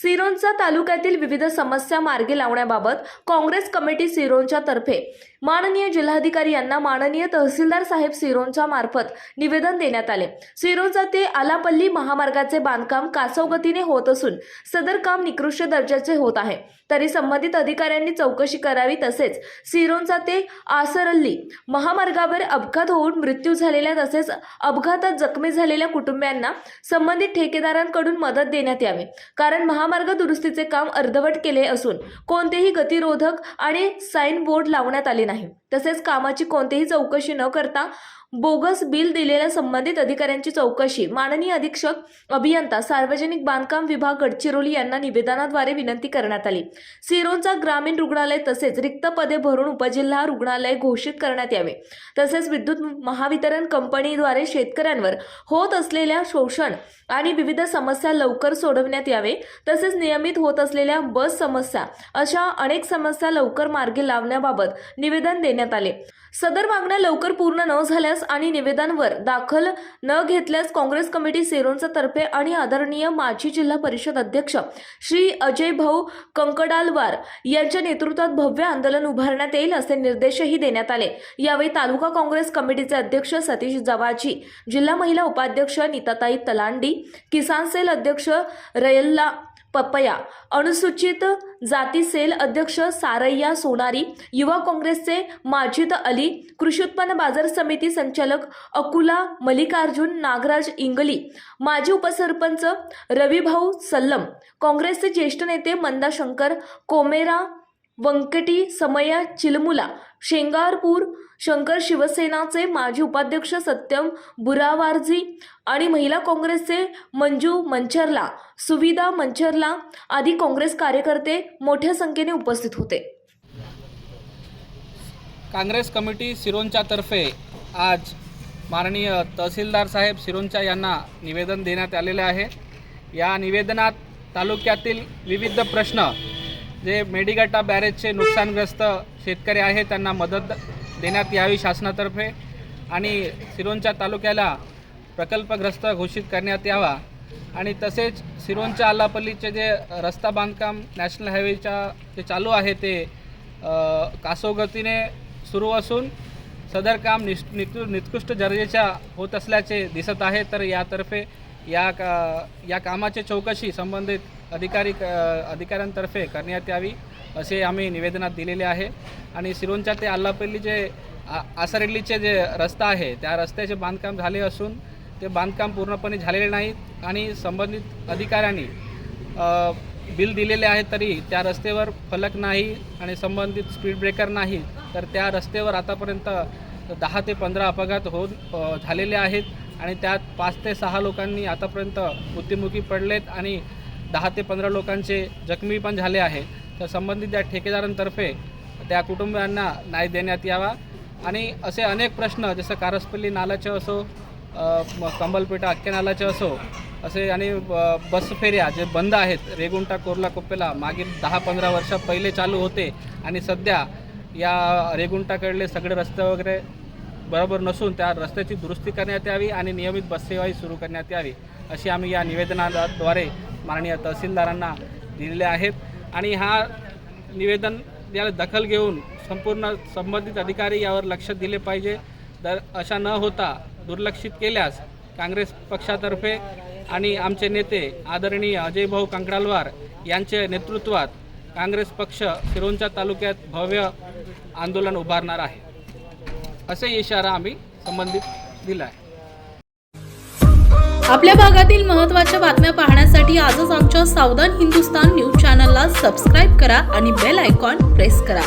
सिरोंचा तालुक्यातील विविध समस्या मार्गी लावण्याबाबत काँग्रेस कमिटी सिरोंच्या तर्फे माननीय जिल्हाधिकारी यांना माननीय तहसीलदार साहेब सिरोंच्या मार्फत निवेदन देण्यात आले. सिरोंचा ते आलापल्ली महामार्गाचे बांधकाम कासवगतीने होत असून सदर काम निकृष्ट दर्जाचे होत आहे. तरी संबंधित अधिकाऱ्यांनी चौकशी करावी तसेच सिरोंचा ते आसरल्ली महामार्गावर अपघात होऊन मृत्यू झालेल्या तसेच अपघातात जखमी झालेल्या कुटुंबियांना संबंधित ठेकेदारांकडून मदत देण्यात यावी. कारण महा महामार्ग दुरुस्तीचे काम अर्धवट केले असून कोणतेही गतिरोधक आणि साईन बोर्ड लावण्यात आले नाही. तसेच कामाची कोणतीही चौकशी न करता बोगस बिल दिलेल्या संबंधित अधिकाऱ्यांची चौकशी. माननीय अधीक्षक अभियंता सार्वजनिक बांधकाम विभाग गडचिरोली यांना निवेदनाद्वारे विनंती करण्यात आली. सिरोंचा ग्रामीण रुग्णालय तसेच रिक्त पदे भरून उपजिल्हा रुग्णालय घोषित करण्यात यावे. तसेच विद्युत महावितरण कंपनीद्वारे शेतकऱ्यांवर होत असलेल्या शोषण आणि विविध समस्या लवकर सोडवण्यात यावे. तसेच नियमित होत असलेल्या बस समस्या अशा अनेक समस्या लवकर मार्गी लावण्याबाबत निवेदन देण्यात आले. सदर मागण्या लवकर पूर्ण न झाल्यास आणि निवेदनावर दाखल न घेतल्यास काँग्रेस कमिटी सेरोंचा तर्फे आणि आदरणीय माजी जिल्हा परिषद अध्यक्ष श्री अजय भाऊ कंकडालवार यांच्या नेतृत्वात भव्य आंदोलन उभारण्यात येईल असे निर्देशही देण्यात आले. यावेळी तालुका काँग्रेस कमिटीचे अध्यक्ष सतीश जवाजी जिल्हा महिला उपाध्यक्ष नीताताई तलांडी किसान सेल अध्यक्ष रयल्ला पपया. अनुसूचित जाती सेल अध्यक्ष सारय्या सोनारी युवा काँग्रेसचे माजिद अली कृषी उत्पन्न बाजार समिती संचालक अकुला मल्लिकार्जुन नागराज इंगली माजी उपसरपंच रविभाऊ सल्लम काँग्रेसचे ज्येष्ठ नेते मंदा शंकर कोमेरा वंकटी समया चिलमुला शेंगारपूर शंकर शिवसेनाचे माजी उपाध्यक्ष सत्यम बुरावारजी आणि महिला काँग्रेसचे मंजू मंचरला सुविधा मंचरला आदी काँग्रेस कार्यकर्ते मोठ्या संख्येने उपस्थित होते. काँग्रेस कमिटी सिरोंच्या तर्फे आज माननीय तहसीलदार साहेब सिरोंचा यांना निवेदन देण्यात आलेले आहे. या निवेदनात तालुक्यातील विविध प्रश्न जे मेडिगट्टा बॅरेजचे नुकसानग्रस्त शेतकरी आहेत त्यांना मदत देण्यात यावी शासनातर्फे आणि सिरोंच्या तालुक्याला प्रकल्पग्रस्त घोषित करण्यात यावा. आणि तसेच सिरोंच्या आलापल्लीचे जे रस्ता बांधकाम नॅशनल हायवेच्या जे चालू आहे ते कासोगतीने सुरू असून सदर काम निष् निकृ निकृष्ट दर्जेच्या होत असल्याचे दिसत आहे. तर यातर्फे या का या कामाची चौकशी संबंधित अधिकारी क अधिकाऱ्यांतर्फे करण्यात यावी असे आम्ही निवेदनात दिलेले आहे. आणि सिरोंच्या ते आल्लापल्ली जे आ जे रस्ता आहे त्या रस्त्याचे बांधकाम झाले असून ते बांधकाम पूर्णपणे झालेले नाहीत आणि संबंधित अधिकाऱ्यांनी बिल दिलेले आहे तरी त्या रस्त्यावर फलक नाही आणि संबंधित स्पीड ब्रेकर नाही तर त्या रस्त्यावर आतापर्यंत दहा ते पंधरा अपघात होऊन झालेले आहेत. आणि त्यात पाच ते सहा लोकांनी आतापर्यंत मृत्युमुखी पडलेत आणि दहा ते पंधरा लोकांचे जखमी पण झाले आहे. तर संबंधित त्या ठेकेदारांतर्फे त्या कुटुंबियांना न्याय देण्यात यावा. आणि असे अनेक प्रश्न जसं कारसपल्ली नालाचे असो कंबलपेठा म- कंबलपेटा नालाचे असो असे आणि ब- बस फेऱ्या जे बंद आहेत रेगुंटा कोरला कोप्पेला मागील दहा पंधरा वर्ष पहिले चालू होते. आणि सध्या या रेगुंटाकडले सगळे रस्ते वगैरे बरोबर नसून त्या रस्त्याची दुरुस्ती करण्यात यावी आणि नियमित बससेवाही सुरू करण्यात यावी अशी आम्ही या निवेदनाद्वारे माननीय तहसीलदारांना दिलेले आहेत. आणि हा निवेदन याला दखल घेऊन संपूर्ण संबंधित अधिकारी यावर लक्ष दिले पाहिजे. तर अशा न होता दुर्लक्षित केल्यास काँग्रेस पक्षातर्फे आणि आमचे नेते आदरणीय अजय भाऊ कंकडालवार यांच्या नेतृत्वात काँग्रेस पक्ष सिरोंचा तालुक्यात भव्य आंदोलन उभारणार आहे. असा इशारा आम्ही संबंधित दिला आहे. आपल्या भागातील महत्त्वाच्या बातम्या पाहण्यासाठी आजच आमच्या सावधान हिंदुस्तान न्यूज चॅनलला सबस्क्राईब करा आणि बेल आयकॉन प्रेस करा.